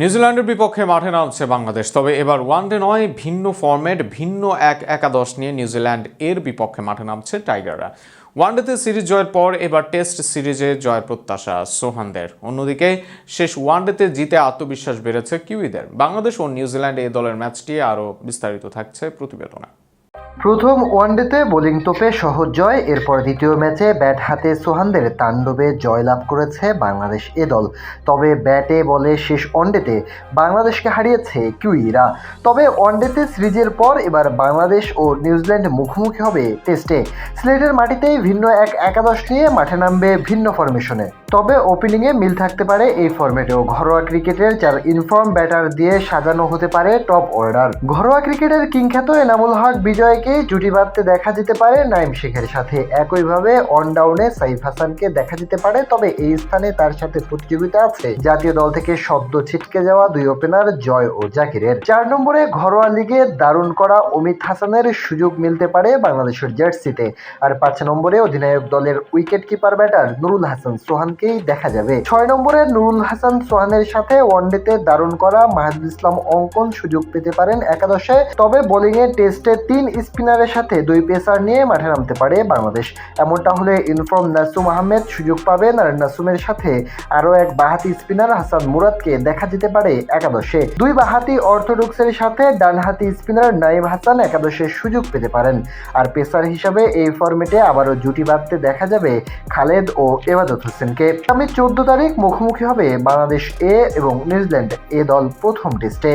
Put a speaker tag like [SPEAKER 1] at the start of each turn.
[SPEAKER 1] নিউজিল্যান্ডের বিপক্ষে মাঠে নামছে বাংলাদেশ, তবে এবার ওয়ান ডে নয়, ভিন্ন ফরম্যাট ভিন্ন এক একাদশ নিয়ে নিউজিল্যান্ড এর বিপক্ষে মাঠে নামছে টাইগাররা। ওয়ানডেতে সিরিজ জয়ের পর এবার টেস্ট সিরিজে জয়ের প্রত্যাশা সোহানদের। অন্যদিকে শেষ ওয়ান ওয়ানডেতে জিতে আত্মবিশ্বাস বেড়েছে কিউইদের। বাংলাদেশ ও নিউজিল্যান্ড এই দলের ম্যাচটি আরও বিস্তারিত থাকছে প্রতিবেদনে।
[SPEAKER 2] প্রথম ওয়ানডেতে বোলিং তোপে সহজ জয়, এরপর দ্বিতীয় ম্যাচে ব্যাট হাতে সোহানদের তাণ্ডবে জয়লাভ করেছে বাংলাদেশ এ দল। তবে ব্যাটে বলে শেষ ওয়ানডেতে বাংলাদেশকে হারিয়েছে কিউইরা তবে ওয়ানডেতে সিরিজের পর এবার বাংলাদেশ ও নিউজিল্যান্ড মুখোমুখি হবে টেস্টে। সিলেটের মাটিতেই ভিন্ন এক একাদশ নিয়ে মাঠে নামবে ভিন্ন ফরমেশনে। তবে ওপেনিংয়ে মিল থাকতে পারে এই ফরম্যাটেও। ঘরোয়া ক্রিকেটের চার ইনফর্ম ব্যাটার দিয়ে সাজানো হতে পারে টপ অর্ডার। ঘরোয়া ক্রিকেটের কিংখ্যাত এনামুল হক বিজয়কে জুটি বাঁধতে দেখা যেতে পারে নাইম শেখের সাথে। একইভাবে অন ডাউনে সাইফ হাসানকে দেখা যেতে পারে, তবে এই স্থানে তার সাথে প্রতিযোগিতা আছে। জাতীয় দল থেকে সদ্য ছিটকে যাওয়া দুই ওপেনার জয় ও জাকিরের। চার নম্বরে ঘরোয়া লিগে দারুণ করা অমিত হাসানের সুযোগ মিলতে পারে বাংলাদেশের জার্সিতে। আর পাঁচ নম্বরে অধিনায়ক দলের wicket keeper batter Nurul Hasan সোহানকেই দেখা যাবে। ছয় নম্বরে নুরুল হাসান সোহানের সাথে ওয়ানডেতে দারুণ করা মাহাদুল ইসলাম অঙ্কন সুযোগ পেতে পারেন একাদশে, তবে বোলিংয়ে টেস্টে তিন স্পিনারের সাথে দুই পেসার নিয়ে মাঠে নামতে পারে বাংলাদেশ। এমনটা হলে ইনফর্ম নাসুম আহমেদ সুযোগ পাবেন আর নাসুমের সাথে। আরও এক বাহাতি স্পিনার হাসান মুরাদকে দেখা যেতে পারে একাদশে। দুই বাহাতি অর্থোডক্সের সাথে ডানহাতি স্পিনার নাইম হাসান একাদশে সুযোগ পেতে পারেন। আর পেসার হিসাবে এই ফরম্যাটে আবারও জুটি বাঁধতে দেখা যাবে খালেদ ও এবাদত হোসেনকে। আগামী চোদ্দ তারিখ মুখোমুখি হবে বাংলাদেশ এ এবং নিউজিল্যান্ড এ দল প্রথম টেস্টে।